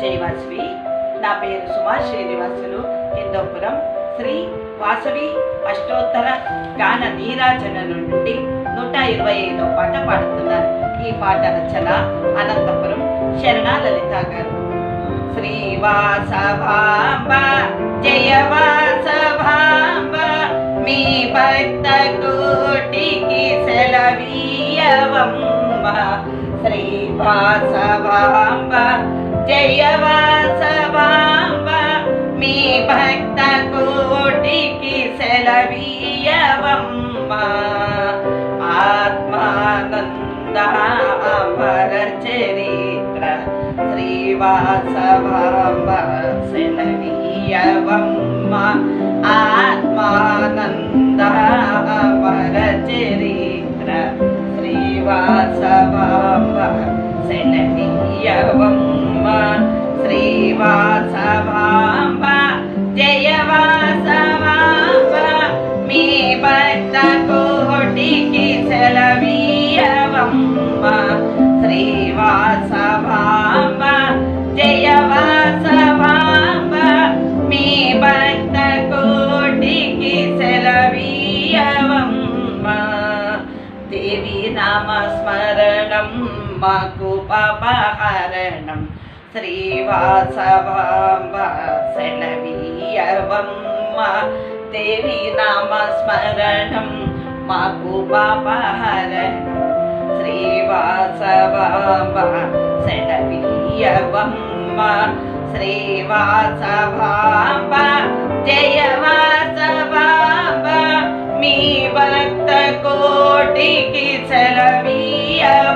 జయవాసవి నా పేరు సుమా శ్రీనివాసులు హిందోపురం శ్రీ వాసవి అష్టోత్తర గాన నీరాజన నుండి నూట ఇరవై ఐదో పాట పాడుతున్నారు. ఈ పాట రచన అనంతపురం శరణా లలిత గారు. శ్రీవాసభాంబ జయవాసభాంబ మీ భక్త కోటికి సెలవీయవమ్మ. శ్రీవాసభాంబ జయవాసభాంబ మీ భక్త కోటికి సెలవీయవమ్మ. ఆత్మానంద అమర చరిత్ర శ్రీవాసభాంబ సెలవీయవమ్మ. శ్రీవాసభాంబ జయవాసభాంబ మీ భక్త కోటికి సెలవీయవమ్మ దేవి నామస్మరణం మాకు పాపహరణం శ్రీవాసవాంబ సెలవీయవమ్మ దేవి నామస్మరణం మాకు పాపహరణం శ్రీవాసవాంబ సెలవీయవమ్మ శ్రీవాసవాంబ జయవాసవాంబ మీ భక్త కోటికి సెలవీయవమ్మ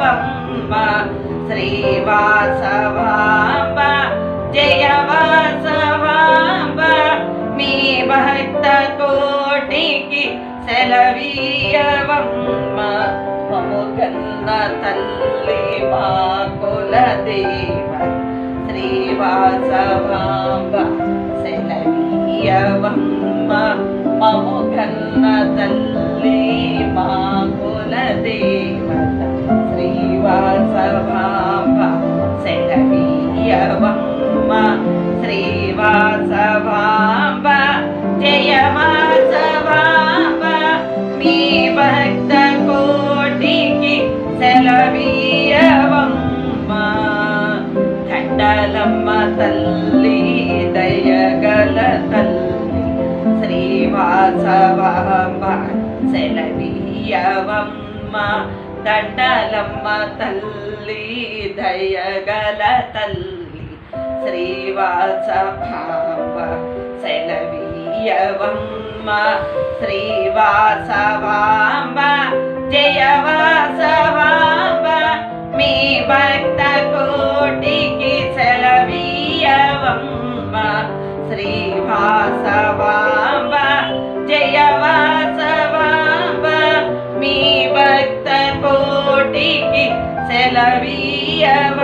శ్రీవాసవా మముగన్న తల్లి తల్లి దయగల తల్లి శ్రీవాసవాంబ సెలవీయవమ్మ దండలమ్మ తల్లి దయగల తల్లి శ్రీవాసభాంబ సెలవీయవమ్మ శ్రీవాసవాంబ జయవాసవాంబ మీ భక్త కోటికి సెలవీ శ్రీవాసవాంబ జయవాసవాంబ మీ భక్త కోటికి సెలవీయవంబ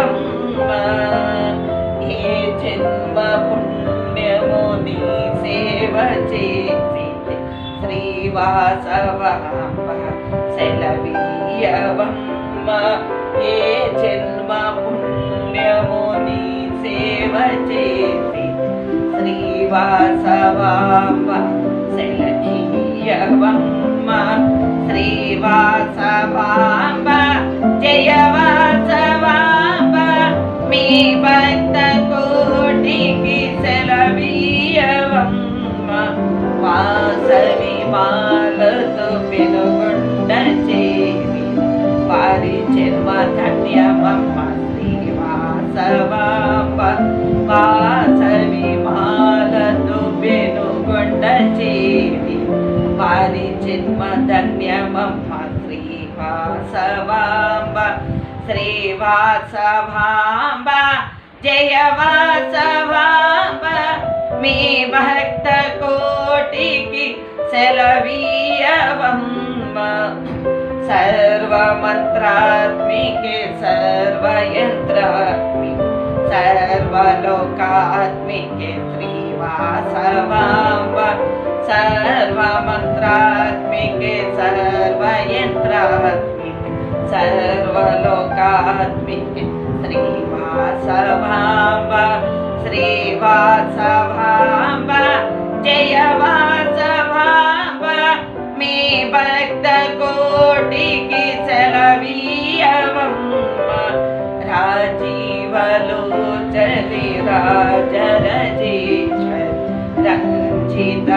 ఏ జన్మ పుణ్యము నీ సేవ చేసి శ్రీవాసవాంబ సెలవీయవంబ ఏ జన్మ పుణ్యము నీ సేవ చేసి శ్రీవాసవాంబ సెలవీయవమ్మ శ్రీవాసవాంబ జయవాసవాంబ మీ భక్త కోటికి సెలవీయవమ్మ వాసవి మాలతో పిలుగుండ చేవి వారి జన్మ ధన్యమమ్మ श्रिवासभा जय जय मे भक्तकोटिकि सलवीयव सर्वमन्त्रात्मिके सर्वयन्त्रमि सर्वलोकात्मिके श्रीवासवाम्ब। सर्वमन्त्रात्मिके सर्वयन्त्र సర్వలోకాత్మికే శ్రీవాసవాంబ వాసవాంబ జయ వాసవాంబ మీ భక్త కోటికి సెలవీయవమ్మ రాజీవలోచని రాజరజేశ్వరి రంజిత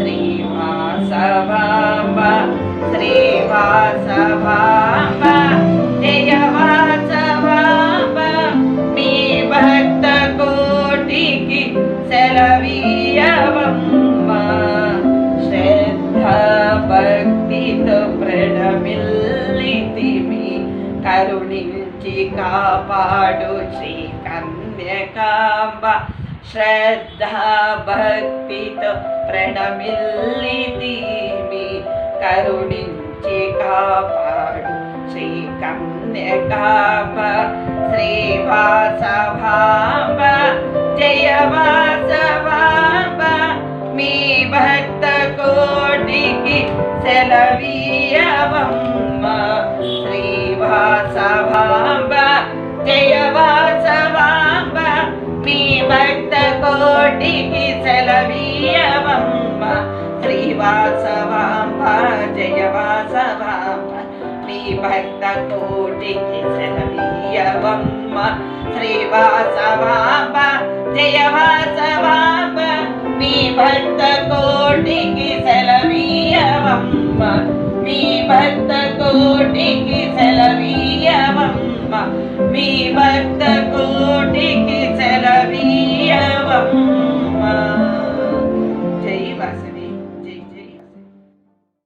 శ్రీవాసవాంబ శ్రీవాసవాంబ జయ వాసవాంబ మీ భక్త కోటికి సెలవీయవమ్మ శ్రద్ధ భక్తితో ప్రణమిల్లితిమి కరుణించి కాపాడు శ్రీ కన్యకాంబ श्रद्धा भक्तिप्रणमिले देमि करुणिञ्चि कापाडु श्रीकन्यकाप श्रीवासभा భక్త కోటికి సెలవీయవమ్మ శ్రీవాసవాంబ జయ వాసవాంబ మీ భక్త కోటికి సెలవీయవమ్మ మీ భక్త కోటికి సెలవీయవమ్మ మీ భక్త